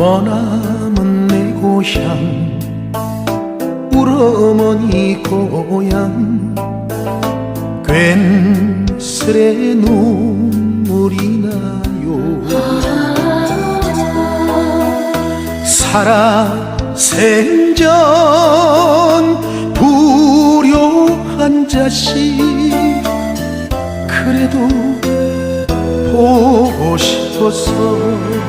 머나먼 내 고향 우러머니 고향. 괜스레 눈물이 나요. 살아 생전 불효한 자식 그래도 보고 싶어서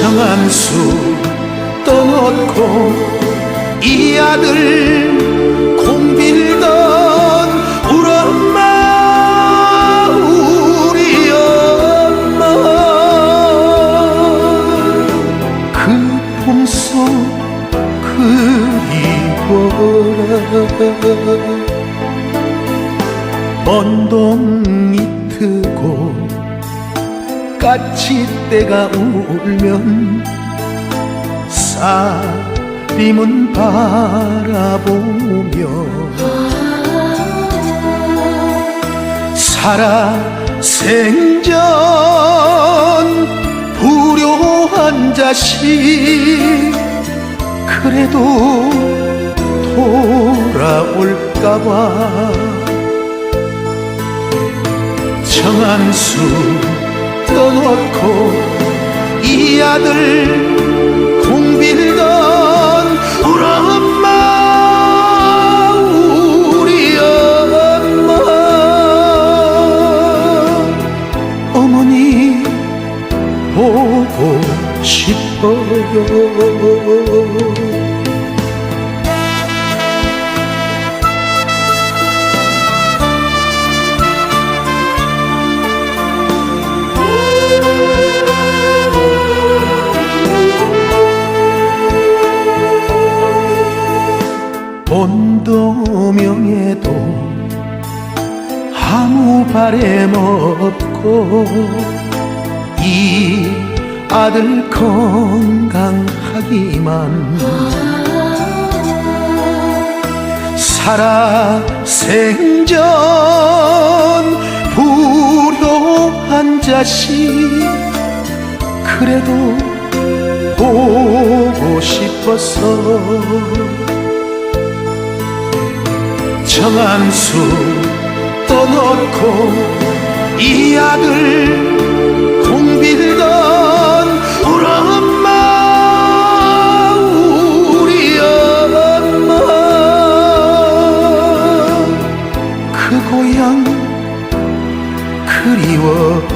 정한수 떠놓고 이 아들 공빌던 우리 엄마 우리 엄마. 그 품속 그리워라 먼 동이 트고 까치떼가 울면 사림은 바라보며 살아 생전 불효한 자식 그래도 돌아올까봐 정한수 떠놓고 이 아들 공빌던 우리 엄마 우리 엄마. 어머니 보고 싶어요 본도명에도 아무 바램 없고 이 아들 건강하기만 살아 생전 불효한 자식 그래도 보고 싶어 서 정한수 떠놓고 이 아들 공빌던 우리 엄마 우리 엄마. 그 고향 그리워라